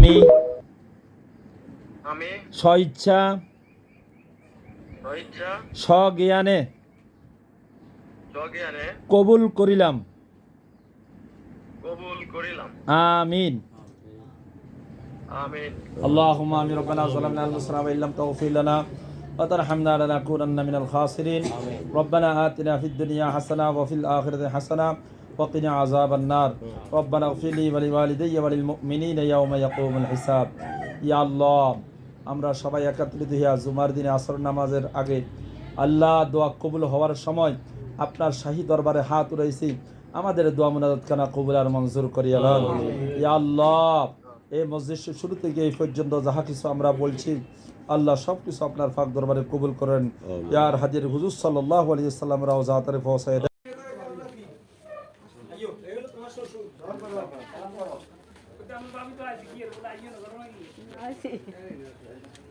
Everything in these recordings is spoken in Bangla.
বলেন আমি আমি স্বইচ্ছা ইচ্ছা স্বজ্ঞানে স্বজ্ঞানে কবুল করিলাম কবুল করিলাম আমিন আমিন اللهم آمين ربنا ظلمنا أنفسنا وإن لم تغفر لنا وترحمنا لنكونن من الخاسرين ربنا آتنا في الدنيا حسنة وفي الآخرة حسنة وقنا عذاب النار ربنا اغفر لي ولوالدي وللمؤمنين يوم يقوم الحساب يا الله আমরা সবাই একত্রিত হইয়া জুমার দিনে আসর নামাজের আগে আল্লাহ দোয়া কবুল হওয়ার সময় আপনার শাহী দরবারে হাত উড়াইছি আমাদের দোয়া মুনাজাত খানা কবুল আর মঞ্জুর করিয়া লন ইয়া আল্লাহ এই মসজিদ শুরু থেকে এই পর্যন্ত যাহা কিছু আমরা বলছি আল্লাহ সব কিছু আপনার ফাঁক দরবারে কবুল করেন ইয়ার হাজির হুজুর সাল্লাহ আলী সাল্লাম রাও জাহাতারে পৌঁছায় দেন।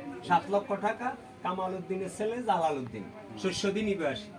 সাত লক্ষ টাকা কামাল উদ্দিনের ছেলে জালাল উদ্দিন শস্য দিন নিবাসী।